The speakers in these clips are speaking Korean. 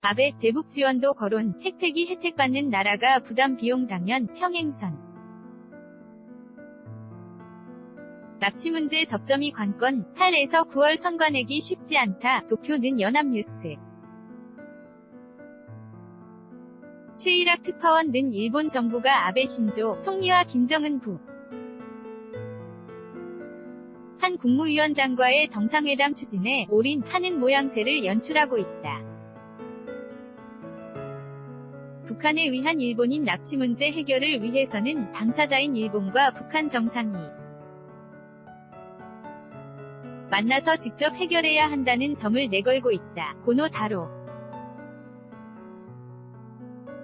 아베 대북 지원도 거론 핵폐기 혜택받는 나라가 부담 비용 당연 평행선 납치 문제 접점이 관건 8에서 9월 선거 내기 쉽지 않다. 도쿄는 연합뉴스 최일학 특파원 는 일본 정부가 아베 신조 총리와 김정은 부 한 국무위원장과의 정상회담 추진에 올인 하는 모양새를 연출하고 있다. 북한에 의한 일본인 납치 문제 해결을 위해서는 당사자인 일본과 북한 정상이 만나서 직접 해결해야 한다는 점을 내걸고 있다. 고노 다로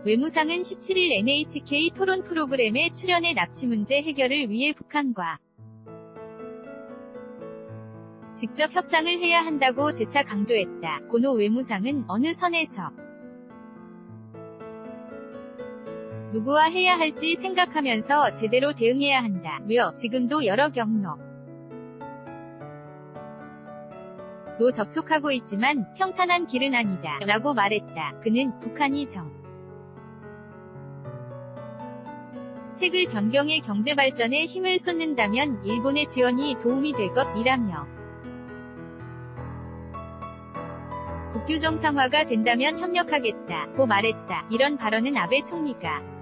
외무상은 17일 NHK 토론 프로그램에 출연해 납치 문제 해결을 위해 북한과 직접 협상을 해야 한다고 재차 강조했다. 고노 외무상은 어느 선에서 누구와 해야 할지 생각하면서 제대로 대응해야 한다. 며 지금도 여러 경로 로 접촉하고 있지만 평탄한 길은 아니다. 라고 말했다. 그는 북한이 정 책을 변경해 경제 발전에 힘을 쏟는다면 일본의 지원이 도움이 될 것이라며 국교 정상화가 된다면 협력하겠다. 고 말했다. 이런 발언은 아베 총리가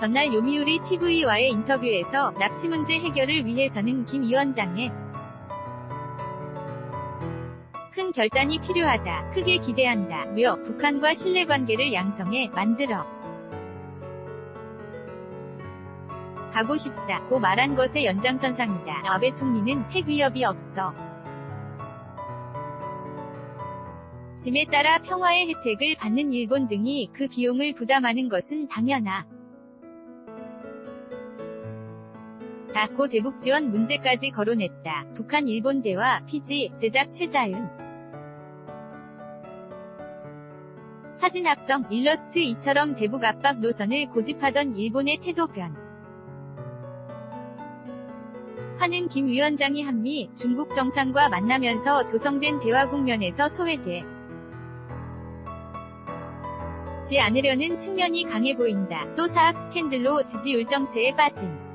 전날 요미우리 TV와의 인터뷰에서 납치 문제 해결을 위해서는 김 위원장의 큰 결단이 필요하다. 크게 기대한다. 며 북한과 신뢰관계를 양성해 만들어 가고 싶다. 고 말한 것의 연장선상이다. 아베 총리는 핵 위협이 없어. 짐에 따라 평화의 혜택을 받는 일본 등이 그 비용을 부담하는 것은 당연하. 다고 대북 지원 문제까지 거론했다. 북한 일본 대화 피지 제작 최자윤 사진 합성 일러스트 이처럼 대북 압박 노선을 고집하던 일본의 태도 변. 하는 김 위원장이 한미, 중국 정상과 만나면서 조성된 대화 국면에서 소외돼. 지 않으려는 측면이 강해 보인다. 또 사학 스캔들로 지지율 정체에 빠진.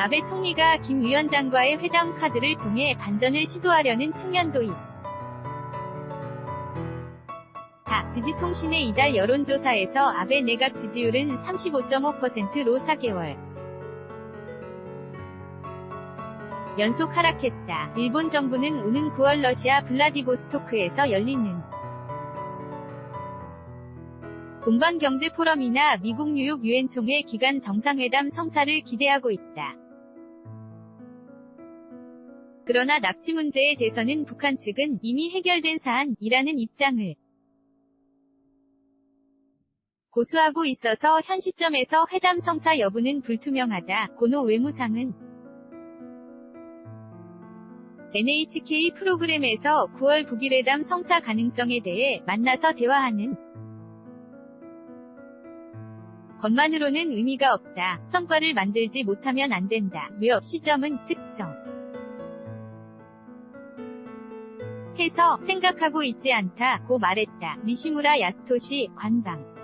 아베 총리가 김 위원장과의 회담 카드를 통해 반전을 시도하려는 측면도 있다. 지지통신의 이달 여론조사에서 아베 내각 지지율은 35.5%로 4개월 연속 하락했다. 일본 정부는 오는 9월 러시아 블라디보스토크에서 열리는 동방경제포럼이나 미국 뉴욕 유엔 총회 기간 정상회담 성사를 기대하고 있다. 그러나 납치 문제에 대해서는 북한 측은 이미 해결된 사안이라는 입장을 고수하고 있어서 현 시점에서 회담 성사 여부는 불투명하다. 고노 외무상은 NHK 프로그램에서 9월 북일회담 성사 가능성에 대해 만나서 대화하는 것만으로는 의미가 없다. 성과를 만들지 못하면 안 된다. 며 시점은 특정 해서 생각하고 있지 않다. 고 말했다. 니시무라 야스토시 관방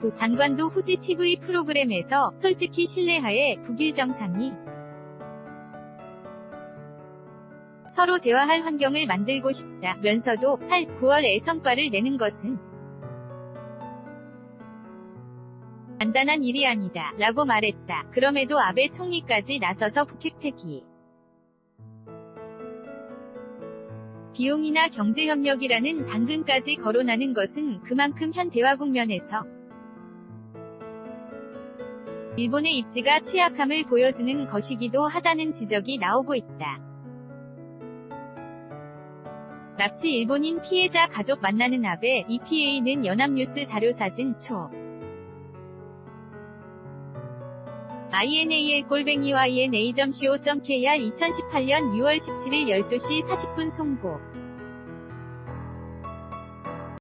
부 장관도 후지 TV 프로그램에서 솔직히 신뢰하에 북일 정상이 서로 대화할 환경을 만들고 싶다 면서도 8, 9월에 성과를 내는 것은 간단한 일이 아니다 라고 말했다. 그럼에도 아베 총리까지 나서서 북핵 폐기 비용이나 경제협력이라는 당근까지 거론하는 것은 그만큼 현 대화 국면에서 일본의 입지가 취약함을 보여주는 것이기도 하다는 지적이 나오고 있다. 납치 일본인 피해자 가족 만나는 아베 EPA는 연합뉴스 자료사진 초 INAL 골뱅이와 INA.co.kr 2018년 6월 17일 12시 40분 송고